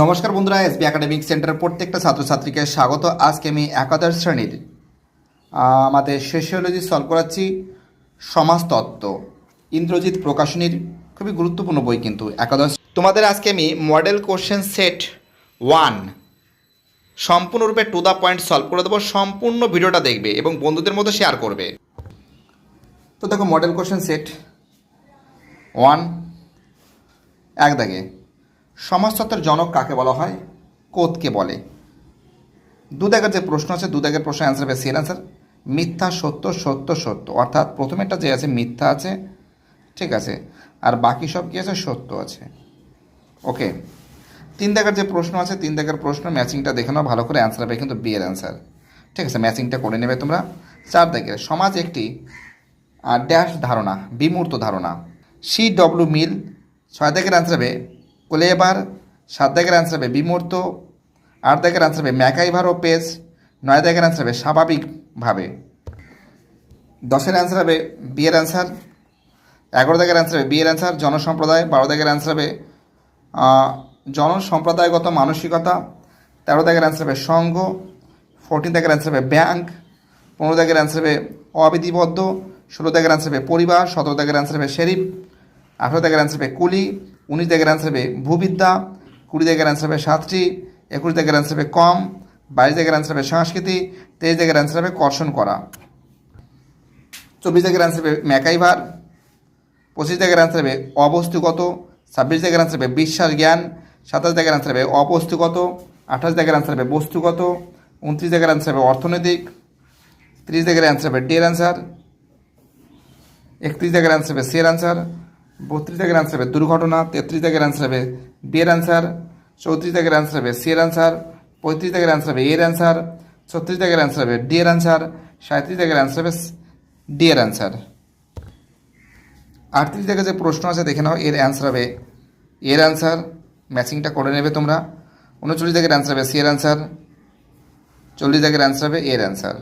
নমস্কার বন্ধুরা SB academic centre প্রত্যেকটা ছাত্রছাত্রীকে স্বাগত। আজকে আমি একাদশ শ্রেণির আমাদের সোশিওলজি সলভ করাচ্ছি সমাজতত্ত্ব, ইন্দ্রজিৎ প্রকাশনীর খুবই গুরুত্বপূর্ণ বই কিন্তু একাদশ। তোমাদের আজকে আমি মডেল কোশ্চেন সেট ওয়ান সম্পূর্ণরূপে টু দ্য পয়েন্ট সলভ করে দেবো। সম্পূর্ণ ভিডিওটা দেখবে এবং বন্ধুদের মধ্যে শেয়ার করবে। তো দেখো মডেল কোশ্চেন সেট ওয়ান এক দাগে। সমাজতত্ত্বের জনক কাকে বলা হয়? কোদকে বলে? দু দাগের যে প্রশ্ন আছে দু দাগের প্রশ্ন অ্যান্সার হবে সের অ্যান্সার মিথ্যা, সত্য সত্য সত্য। অর্থাৎ প্রথমেরটা যে আছে, মিথ্যা আছে, ঠিক আছে। আর বাকি সব কি আছে? সত্য আছে। ওকে তিন দাগের যে প্রশ্ন আছে তিন দাগের প্রশ্ন ম্যাচিংটা দেখে নাও, ভালো করে অ্যান্সার হবে কিন্তু বিয়ের অ্যান্সার ঠিক আছে ম্যাচিংটা করে নেবে তোমরা। চার দাগের সমাজ একটি ড্যাশ ধারণা, বিমূর্ত ধারণা। সি ডব্লিউ মিল ছয় দাগের অ্যান্সার হবে কোলেবার সাত দাগের অ্যান্সার হবে বিমূর্ত আট দাগের অ্যান্সার হবে ম্যাকাইভার ও পেজ নয় দাগের অ্যান্সার হবে স্বাভাবিকভাবে দশের অ্যান্সার হবে বিয়ের অ্যান্সার এগারো দাগের অ্যান্সার হবে বিয়ের অ্যান্সার জনসম্প্রদায় বারো দাগের অ্যান্সার হবে জনসম্প্রদায়গত মানসিকতা তেরো দাগের অ্যান্সার হবে সংঘ ফোরটিন দাগের অ্যান্সার হবে ব্যাংক পনেরো দাগের অ্যান্সার হবে অবিধিবদ্ধ ষোলো দাগের অ্যান্সার হবে পরিবার সতেরো দাগের অ্যান্সার হবে শেরিফ আঠেরো দাগের অ্যান্সার হবে কুলি উনিশ দাগের অ্যান্সার হবে ভূবিদ্যা কুড়ি দাগের অ্যান্সার হবে সাতটি একুশ দাগের অ্যান্সার হবে কম বাইশ দাগের অ্যান্সার হবে সংস্কৃতি তেইশ দাগের অ্যান্সার হবে কর্ষণ করা চব্বিশ দাগের অ্যান্সার হবে ম্যাকাইভার পঁচিশ দাগের অ্যান্সার হবে অবস্তুগত ছাব্বিশ দাগের অ্যান্সার হবে বিশ্বাস জ্ঞান সাতাশ দাগের অ্যান্সার হবে অবস্তুগত আঠাশ দাগের অ্যান্সার হবে বস্তুগত উনত্রিশ দাগের অ্যান্সার হবে অর্থনৈতিক ত্রিশ দাগের অ্যান্সার হবে ডের অ্যান্সার একত্রিশ দাগের অ্যান্সার হবে সের অ্যান্সার বত্রিশ দাগের অ্যান্সার হবে, দুর্ঘটনা তেত্রিশ দাগের অ্যান্সার হবে বিয়ের অ্যান্সার চৌত্রিশ দাগের অ্যান্সার হবে সিয়ের অ্যান্সার পঁয়ত্রিশ দাগের অ্যান্সার হবে এর অ্যান্সার ছত্রিশ দাগের অ্যান্সার হবে, ডি এর অ্যান্সার সাঁত্রিশ দাগের অ্যান্সার হবে, ডি এর অ্যান্সার আটত্রিশ দাগের যে প্রশ্ন আছে দেখে নাও, এর অ্যান্সার হবে এর অ্যান্সার ম্যাচিংটা করে নেবে তোমরা, উনচল্লিশ দাগের অ্যান্সার হবে, সি এর অ্যান্সার চল্লিশ দাগের অ্যান্সার হবে এর অ্যান্সার